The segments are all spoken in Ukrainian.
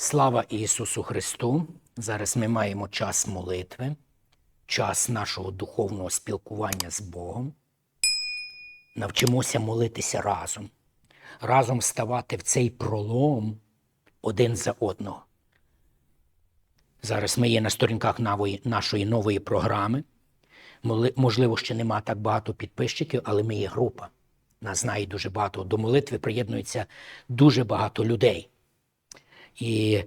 Слава Ісусу Христу! Зараз ми маємо час молитви, час нашого духовного спілкування з Богом. Навчимося молитися разом, разом ставати в цей пролом один за одного. Зараз ми є на сторінках нашої нової програми. Можливо, ще нема так багато підписчиків, але ми є група. Нас знає дуже багато. До молитви приєднується дуже багато людей. І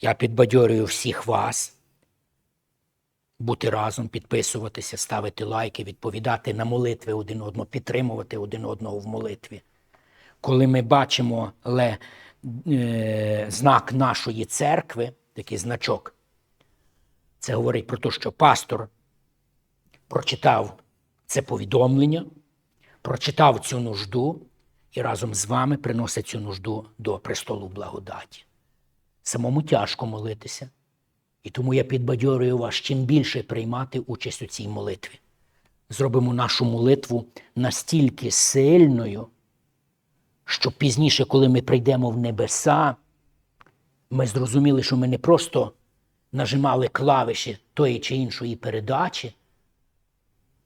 я підбадьорюю всіх вас бути разом, підписуватися, ставити лайки, відповідати на молитви один одного, підтримувати один одного в молитві. Коли ми бачимо ле, е, знак нашої церкви, такий значок, це говорить про те, що пастор прочитав це повідомлення, прочитав цю нужду і разом з вами приносить цю нужду до престолу благодаті. Самому тяжко молитися. І тому я підбадьорюю вас чим більше приймати участь у цій молитві. Зробимо нашу молитву настільки сильною, щоб пізніше, коли ми прийдемо в небеса, ми зрозуміли, що ми не просто нажимали клавіші тої чи іншої передачі,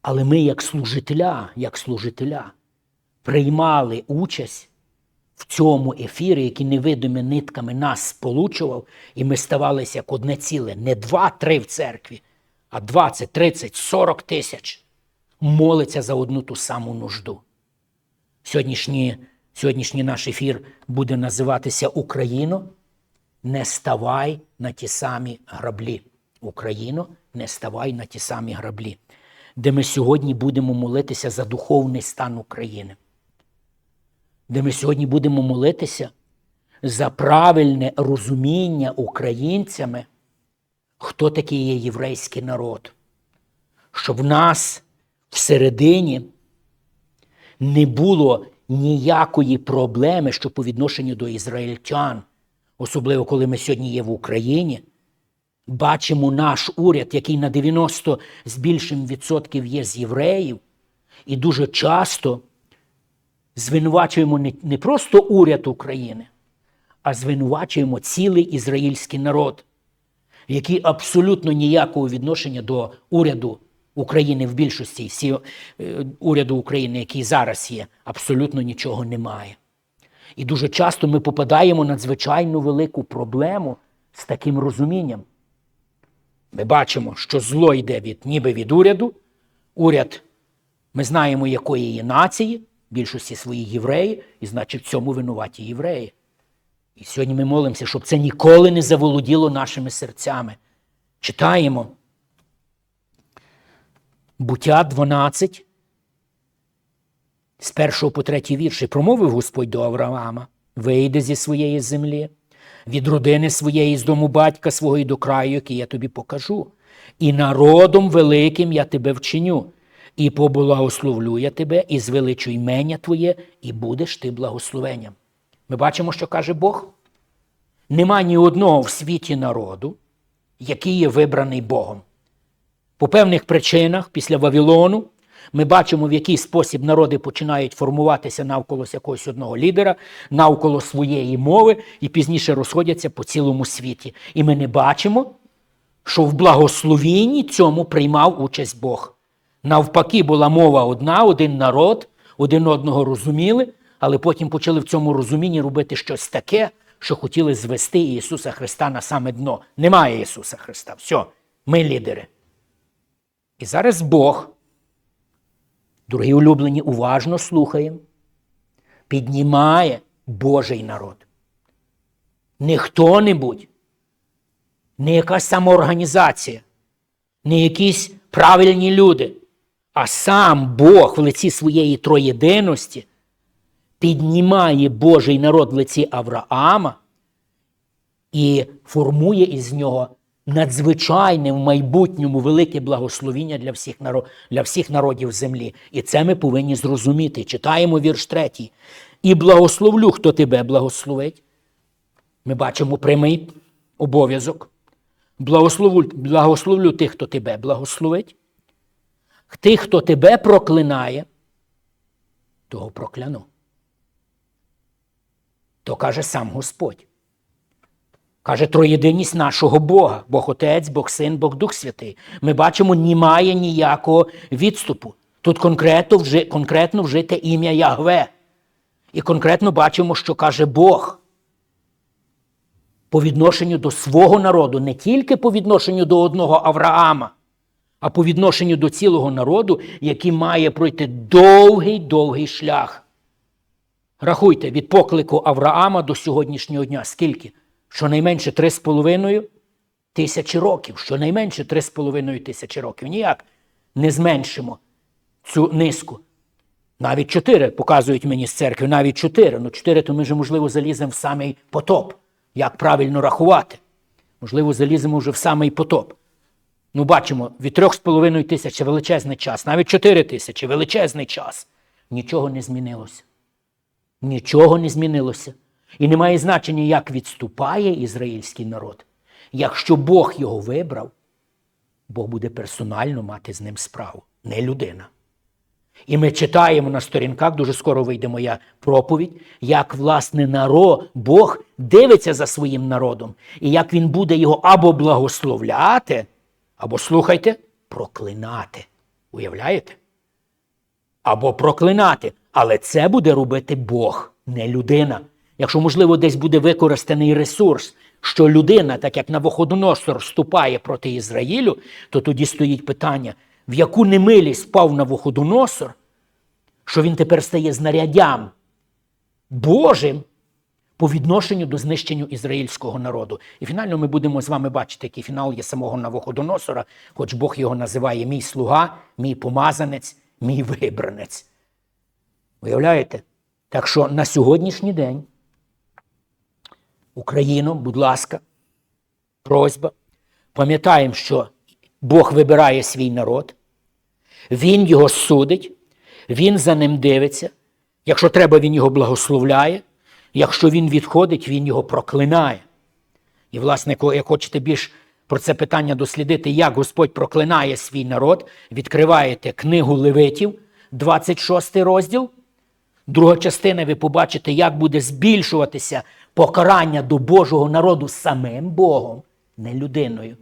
але ми, як служителя, як служителя, приймали участь в цьому ефірі, який невидимими нитками нас сполучував, і ми ставалися як одне ціле, не два-три в церкві, а 20, 30, 40 тисяч молиться за одну ту саму нужду. Сьогоднішній, сьогоднішній наш ефір буде називатися Україно. Не ставай на ті самі граблі. Україно, не ставай на ті самі граблі, де ми сьогодні будемо молитися за духовний стан України де ми сьогодні будемо молитися за правильне розуміння українцями, хто такий є єврейський народ, щоб в нас всередині не було ніякої проблеми, що по відношенню до ізраїльтян, особливо коли ми сьогодні є в Україні. Бачимо наш уряд, який на 90 з більшим відсотків є з євреїв, і дуже часто звинувачуємо не, не просто уряд України, а звинувачуємо цілий ізраїльський народ, який абсолютно ніякого відношення до уряду України в більшості, всі е, уряду України, який зараз є, абсолютно нічого немає. І дуже часто ми попадаємо в надзвичайно велику проблему з таким розумінням. Ми бачимо, що зло йде від ніби від уряду. Уряд, ми знаємо, якої є нації, більшості свої євреї, і значить в цьому винуваті євреї. І сьогодні ми молимося, щоб це ніколи не заволоділо нашими серцями. Читаємо Буття 12, з першого по третій вірші промовив Господь до Авраама: вийди зі своєї землі, від родини своєї, з дому батька свого і до краю, який я тобі покажу. І народом великим я тебе вчиню, і поблагословлю я тебе, і звеличу імення Твоє, і будеш ти благословенням. Ми бачимо, що каже Бог. Нема ні одного в світі народу, який є вибраний Богом. По певних причинах, після Вавилону, ми бачимо, в який спосіб народи починають формуватися навколо якогось одного лідера, навколо своєї мови, і пізніше розходяться по цілому світі. І ми не бачимо, що в благословінні цьому приймав участь Бог. Навпаки, була мова одна, один народ, один одного розуміли, але потім почали в цьому розумінні робити щось таке, що хотіли звести Ісуса Христа на саме дно. Немає Ісуса Христа. Все, ми лідери. І зараз Бог, дорогі улюблені, уважно слухаємо, піднімає Божий народ. Не хто-небудь, не якась самоорганізація, не якісь правильні люди, а сам Бог в лиці своєї троєдиності піднімає Божий народ в лиці Авраама і формує із нього надзвичайне в майбутньому велике благословіння для всіх, народ, для всіх народів землі. І це ми повинні зрозуміти. Читаємо вірш третій. І благословлю, хто тебе благословить. Ми бачимо прямий обов'язок. Благословлю, благословлю тих, хто тебе благословить. Тих, хто тебе проклинає, того прокляну. То каже сам Господь. Каже троєдиність нашого Бога, Бог Отець, Бог Син, Бог Дух Святий. Ми бачимо, немає ніякого відступу. Тут конкретно, вжи, конкретно вжите ім'я Ягве. І конкретно бачимо, що каже Бог по відношенню до свого народу, не тільки по відношенню до одного Авраама, а по відношенню до цілого народу, який має пройти довгий довгий шлях. Рахуйте, від поклику Авраама до сьогоднішнього дня скільки? Щонайменше 3,5 тисячі років. Щонайменше 3,5 тисячі років. Ніяк не зменшимо цю низку. Навіть 4 показують мені з церкви, навіть 4. Ну 4, то ми вже, можливо, заліземо в самий потоп. Як правильно рахувати? Можливо, заліземо вже в самий потоп. Ну, бачимо, від 3,5 тисячі величезний час, навіть 4 тисячі величезний час. Нічого не змінилося. Нічого не змінилося. І немає значення, як відступає ізраїльський народ. Якщо Бог його вибрав, Бог буде персонально мати з ним справу, не людина. І ми читаємо на сторінках, дуже скоро вийде моя проповідь, як власне народ, Бог дивиться за своїм народом, і як він буде його або благословляти, або слухайте, проклинати. Уявляєте? Або проклинати. Але це буде робити Бог, не людина. Якщо, можливо, десь буде використаний ресурс, що людина, так як Навуходоносор, вступає проти Ізраїлю, то тоді стоїть питання, в яку немилість впав Навуходоносор, що він тепер стає знаряддям Божим по відношенню до знищення ізраїльського народу. І фінально ми будемо з вами бачити, який фінал є самого Навуходоносора, хоч Бог його називає мій слуга, мій помазанець, мій вибранець. Уявляєте? Так що на сьогоднішній день Україно, будь ласка, просьба. Пам'ятаємо, що Бог вибирає свій народ, Він його судить, Він за ним дивиться. Якщо треба, Він його благословляє. Якщо він відходить, він його проклинає. І, власне, як хочете більш про це питання дослідити, як Господь проклинає свій народ, відкриваєте книгу Левитів, 26 розділ. Друга частина, ви побачите, як буде збільшуватися покарання до Божого народу самим Богом, не людиною.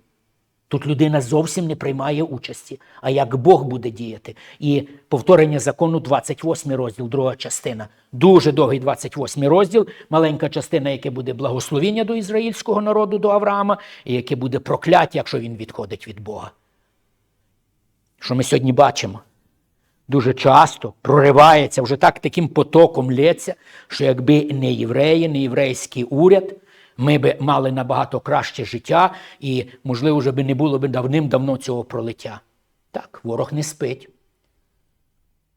Тут людина зовсім не приймає участі, а як Бог буде діяти. І повторення закону 28 розділ, друга частина. Дуже довгий 28 розділ, маленька частина, яке буде благословіння до ізраїльського народу, до Авраама, і яке буде прокляття, якщо він відходить від Бога. Що ми сьогодні бачимо? Дуже часто проривається, вже так таким потоком лється, що якби не євреї, не єврейський уряд, ми б мали набагато краще життя, і, можливо, вже би не було б давним-давно цього пролиття. Так, ворог не спить.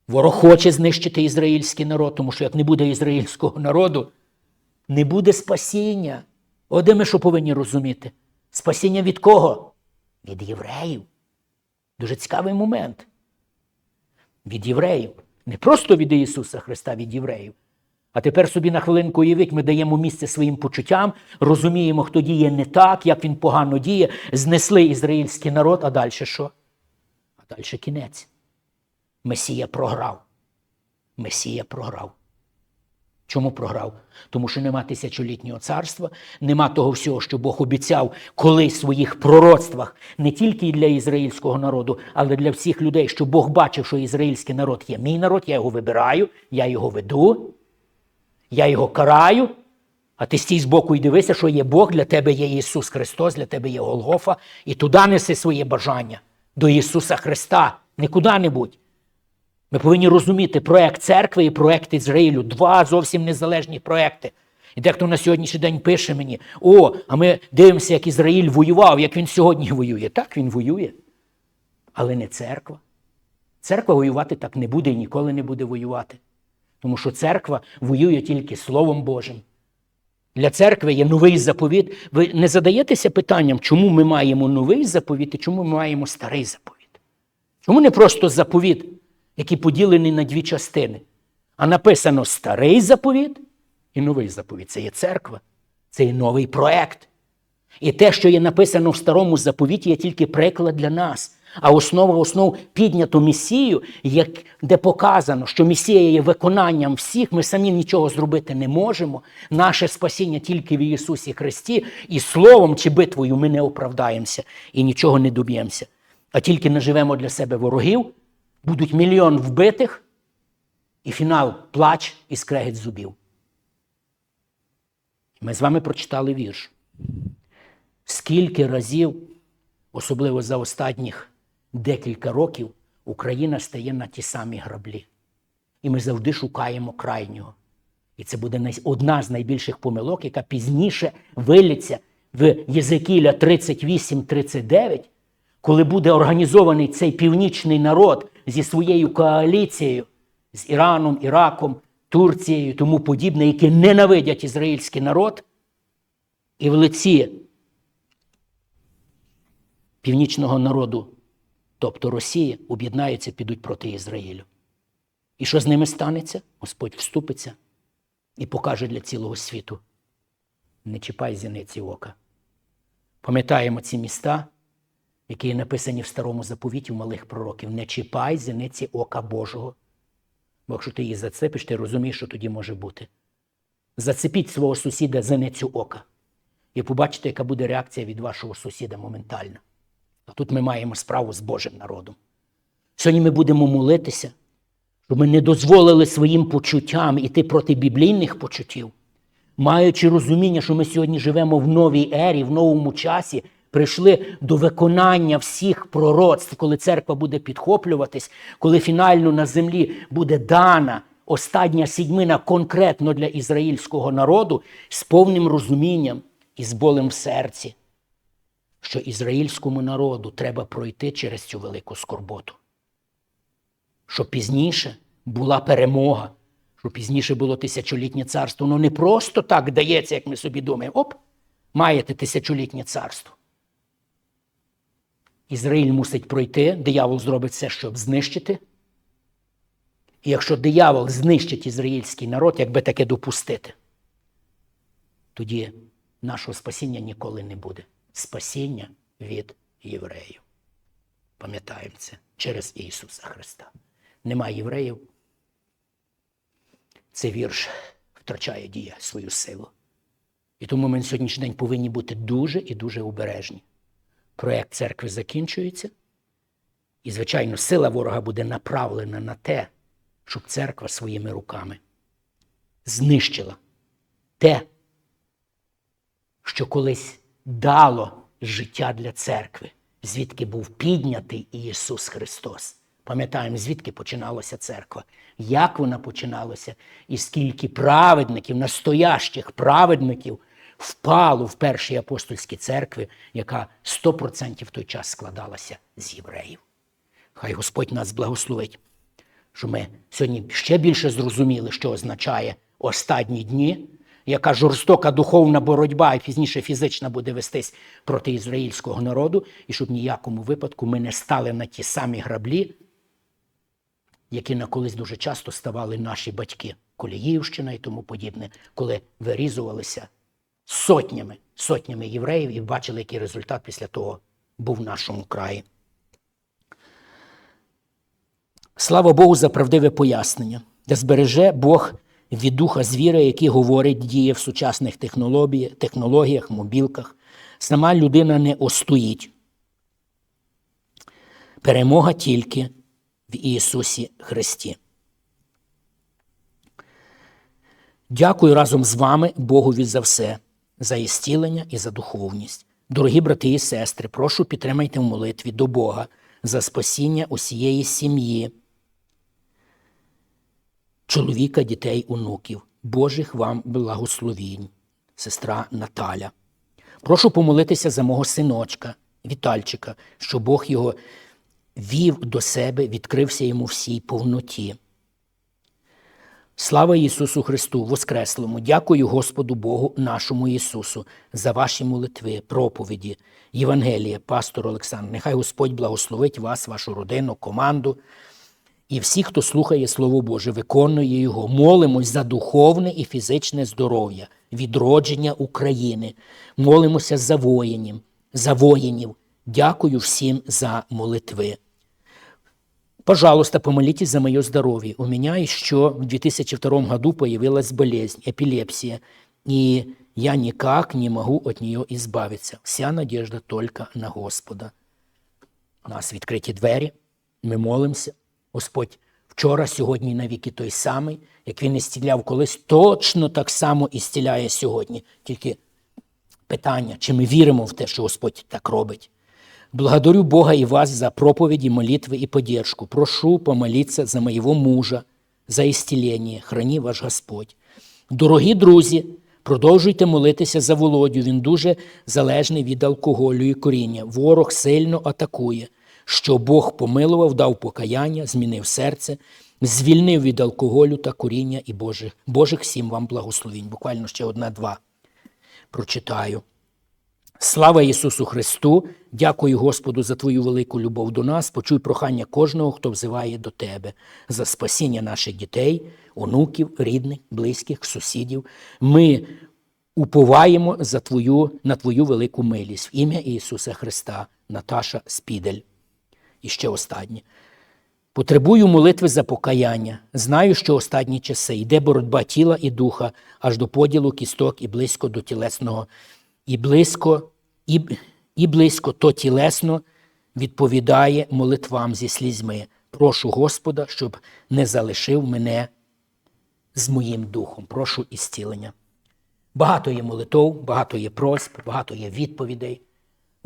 Ворог хоче знищити ізраїльський народ, тому що як не буде ізраїльського народу, не буде спасіння. Оде ми що повинні розуміти? Спасіння від кого? Від євреїв. Дуже цікавий момент. Від євреїв. Не просто від Ісуса Христа, від євреїв. А тепер собі на хвилинку уявіть, ми даємо місце своїм почуттям, розуміємо, хто діє не так, як він погано діє, знесли ізраїльський народ, а далі що? А далі кінець. Месія програв. Месія програв. Чому програв? Тому що нема тисячолітнього царства, нема того всього, що Бог обіцяв колись в своїх пророцтвах, не тільки для ізраїльського народу, але для всіх людей, що Бог бачив, що ізраїльський народ є мій народ, я його вибираю, я його веду, я його караю. А ти стій збоку і дивися, що є Бог, для тебе є Ісус Христос, для тебе є Голгофа, і туди неси своє бажання до Ісуса Христа, не куди-небудь. Ми повинні розуміти проект церкви і проект Ізраїлю. Два зовсім незалежні проекти. І дехто на сьогоднішній день пише мені: о, а ми дивимося, як Ізраїль воював, як він сьогодні воює. Так, він воює. Але не церква. Церква воювати так не буде і ніколи не буде воювати. Тому що церква воює тільки Словом Божим. Для церкви є новий заповіт. Ви не задаєтеся питанням, чому ми маємо новий заповіт і чому ми маємо старий заповіт? Чому не просто заповіт, який поділений на дві частини, а написано старий заповіт і новий заповіт. Це є церква, це є новий проект. І те, що є написано в старому заповіті, є тільки приклад для нас. А основа основ піднято Месію, як, де показано, що Месія є виконанням всіх, ми самі нічого зробити не можемо. Наше спасіння тільки в Ісусі Христі, і словом чи битвою ми не оправдаємося і нічого не доб'ємося. А тільки наживемо для себе ворогів, будуть мільйон вбитих, і фінал плач і скрегіт зубів. Ми з вами прочитали вірш. Скільки разів, особливо за останніх декілька років, Україна стає на ті самі граблі. І ми завжди шукаємо крайнього. І це буде одна з найбільших помилок, яка пізніше виліться в Єзекіля 38-39, коли буде організований цей північний народ зі своєю коаліцією, з Іраном, Іраком, Турцією і тому подібне, які ненавидять ізраїльський народ, і в лиці північного народу, тобто Росії, об'єднаються, підуть проти Ізраїлю. І що з ними станеться? Господь вступиться і покаже для цілого світу. Не чіпай зіниці ока. Пам'ятаємо ці міста, які написані в старому заповіті в малих пророків. Не чіпай зіниці ока Божого. Бо якщо ти її зацепиш, ти розумієш, що тоді може бути. Зацепіть свого сусіда зеницю ока. І побачите, яка буде реакція від вашого сусіда моментальна. А тут ми маємо справу з Божим народом. Сьогодні ми будемо молитися, щоб ми не дозволили своїм почуттям іти проти біблійних почуттів, маючи розуміння, що ми сьогодні живемо в новій ері, в новому часі, прийшли до виконання всіх пророцтв, коли церква буде підхоплюватись, коли фінально на землі буде дана остання сідьмина конкретно для ізраїльського народу з повним розумінням і з болем в серці, що ізраїльському народу треба пройти через цю велику скорботу що пізніше була перемога, що пізніше було тисячолітнє царство. Воно не просто так дається, як ми собі думаємо. Оп, маєте тисячолітнє царство. Ізраїль мусить пройти, диявол зробить все, щоб знищити. І якщо диявол знищить ізраїльський народ, якби таке допустити, тоді нашого спасіння ніколи не буде. Спасіння від євреїв. Пам'ятаємо це через Ісуса Христа. Нема євреїв. Цей вірш втрачає дія свою силу. І тому ми на сьогоднішній день повинні бути дуже і дуже обережні. Проект церкви закінчується, і, звичайно, сила ворога буде направлена на те, щоб церква своїми руками знищила те, що колись дало життя для церкви, звідки був піднятий Ісус Христос. Пам'ятаємо, звідки починалася церква, як вона починалася, і скільки праведників, настоящих праведників впало в першій апостольській церкві, яка 100% в той час складалася з євреїв. Хай Господь нас благословить, що ми сьогодні ще більше зрозуміли, що означає останні дні, яка жорстока духовна боротьба і пізніше фізична буде вестись проти ізраїльського народу, і щоб ніякому випадку ми не стали на ті самі граблі, які на колись дуже часто ставали наші батьки, Коліївщина і тому подібне, коли вирізувалися сотнями, сотнями євреїв і бачили, який результат після того був в нашому краї. Слава Богу за правдиве пояснення, де збереже Бог від духа звіра, який говорить, діє в сучасних технологіях, мобілках. Сама людина не остоїть. Перемога тільки в Ісусі Христі. Дякую разом з вами Богові за все, за істілення і за духовність. Дорогі брати і сестри, прошу підтримайте в молитві до Бога за спасіння усієї сім'ї, чоловіка, дітей, онуків. Божих вам благословінь, сестра Наталя. Прошу помолитися за мого синочка, Вітальчика, що Бог його вів до себе, відкрився йому всій повноті. Слава Ісусу Христу, Воскреслому! Дякую Господу Богу нашому Ісусу за ваші молитви, проповіді, Євангелія, пастор Олександр. Нехай Господь благословить вас, вашу родину, команду і всіх, хто слухає Слово Боже, виконує Його. Молимось за духовне і фізичне здоров'я, відродження України. Молимося за воїнів, за воїнів, Дякую всім за молитви. Пожалуйста, помолитесь за мое здоровье. У меня еще в 2002 году появилась болезнь, эпилепсия, и я никак не могу от нее избавиться. Вся надежда только на Господа. У нас відкриті двері, ми молимося. Господь вчора, сьогодні і навіки той самий, як він і стіляв колись, точно так само і стіляє сьогодні. Тільки питання, чи ми віримо в те, що Господь так робить. Благодарю Бога и вас за проповеди, молитвы и поддержку. Прошу помолиться за моего мужа, за исцеление. Храни ваш Господь. Дорогі друзі, продовжуйте молитися за Володю. Він дуже залежний від алкоголю і коріння. Ворог сильно атакує. Що Бог помилував, дав покаяння, змінив серце, звільнив від алкоголю та коріння і Божих. Божих всім вам благословінь. Буквально ще одна-два прочитаю. Слава Ісусу Христу! Дякую Господу за Твою велику любов до нас. Почуй прохання кожного, хто взиває до Тебе, за спасіння наших дітей, онуків, рідних, близьких, сусідів. Ми уповаємо за твою, на Твою велику милість в ім'я Ісуса Христа, Наташа Спідель. І ще останнє. Потребую молитви за покаяння. Знаю, що останні часи йде боротьба тіла і духа аж до поділу кісток і близько до тілесного, і близько, і, і близько то тілесно відповідає молитвам зі слізьми. Прошу Господа, щоб не залишив мене з моїм духом. Прошу ісцілення. Багато є молитов, багато є просьб, багато є відповідей.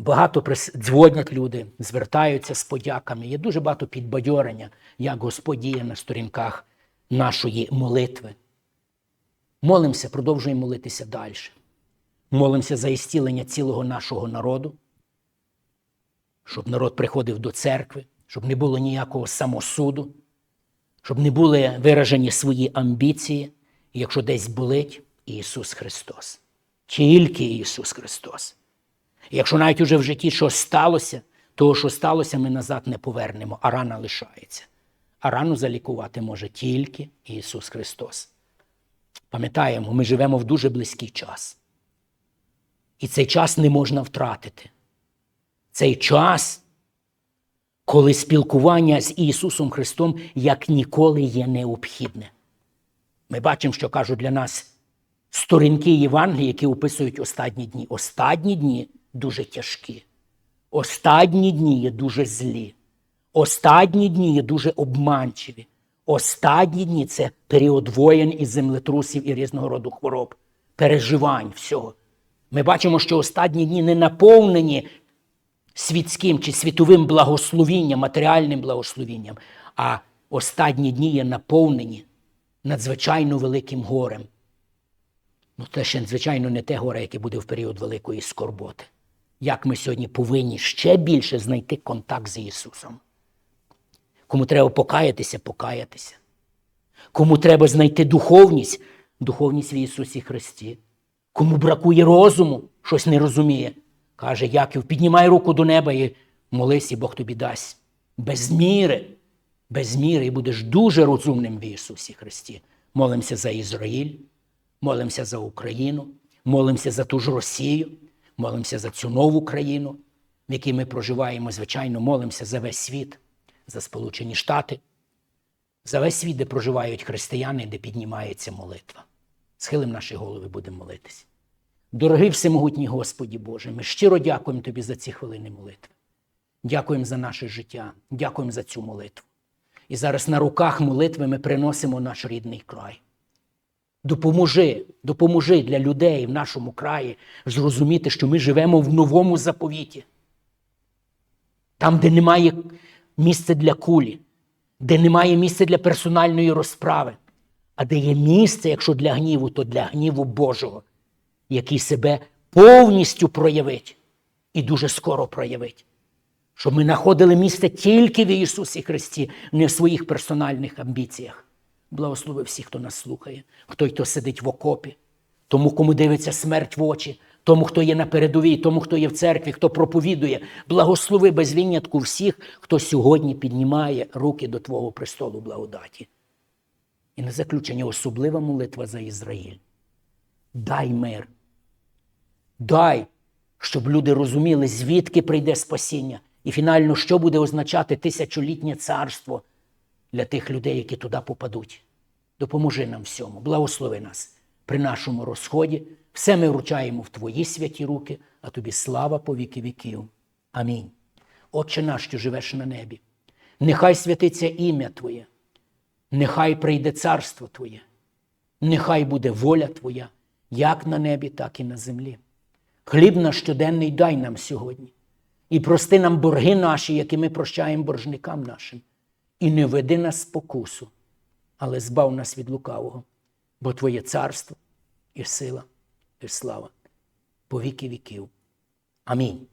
Багато дзвонять люди, звертаються з подяками. Є дуже багато підбадьорення, як Господь діє на сторінках нашої молитви. Молимося, продовжуємо молитися далі. Молимося за ісцілення цілого нашого народу, щоб народ приходив до церкви, щоб не було ніякого самосуду, щоб не були виражені свої амбіції. Якщо десь болить Ісус Христос, тільки Ісус Христос. І Якщо навіть уже в житті щось сталося, того, що сталося, ми назад не повернемо, а рана лишається. А рану залікувати може тільки Ісус Христос. Пам'ятаємо, ми живемо в дуже близький час. І цей час не можна втратити. Цей час, коли спілкування з Ісусом Христом як ніколи є необхідне. Ми бачимо, що кажуть для нас сторінки Євангелії, які описують останні дні. Останні дні дуже тяжкі. Останні дні є дуже злі. Останні дні є дуже обманчиві. Останні дні це період воєн і землетрусів і різного роду хвороб, переживань всього. Ми бачимо, що останні дні не наповнені світським чи світовим благословінням, матеріальним благословінням, а останні дні є наповнені надзвичайно великим горем. Ну, це ще, звичайно, не те горе, яке буде в період великої скорботи. Як ми сьогодні повинні ще більше знайти контакт з Ісусом. Кому треба покаятися, покаятися. Кому треба знайти духовність, духовність в Ісусі Христі. Кому бракує розуму, щось не розуміє. Каже Яків, піднімай руку до неба і молись, і Бог тобі дасть. Без міри, без міри, і будеш дуже розумним в Ісусі Христі. Молимося за Ізраїль, молимося за Україну, молимося за ту ж Росію, молимося за цю нову країну, в якій ми проживаємо, звичайно, молимося за весь світ, за Сполучені Штати, за весь світ, де проживають християни, де піднімається молитва. Схилим наші голови, будемо молитися. Дорогий всемогутній Господі Боже, ми щиро дякуємо Тобі за ці хвилини молитви. Дякуємо за наше життя, дякуємо за цю молитву. І зараз на руках молитви ми приносимо наш рідний край. Допоможи, допоможи для людей в нашому краї зрозуміти, що ми живемо в новому заповіті. Там, де немає місця для кулі, де немає місця для персональної розправи, а де є місце, якщо для гніву, то для гніву Божого, який себе повністю проявить і дуже скоро проявить. Щоб ми знаходили місце тільки в Ісусі Христі, не в своїх персональних амбіціях. Благослови всіх, хто нас слухає, хто хто сидить в окопі, тому, кому дивиться смерть в очі, тому, хто є на передовій, тому, хто є в церкві, хто проповідує. Благослови без винятку всіх, хто сьогодні піднімає руки до Твого престолу благодаті. І на заключення особлива молитва за Ізраїль. Дай мир. Дай щоб люди розуміли, звідки прийде спасіння, і фінально, що буде означати тисячолітнє царство для тих людей, які туди попадуть. Допоможи нам всьому, благослови нас при нашому розході. Все ми вручаємо в Твої святі руки, а тобі слава по віки віків. Амінь. Отче наш, що живеш на небі, нехай святиться ім'я Твоє, нехай прийде царство Твоє, нехай буде воля Твоя, як на небі, так і на землі. Хліб наш щоденний дай нам сьогодні. І прости нам борги наші, які ми прощаємо боржникам нашим. І не веди нас спокусу, але збав нас від лукавого, бо Твоє царство і сила, і слава по віки віків. Амінь.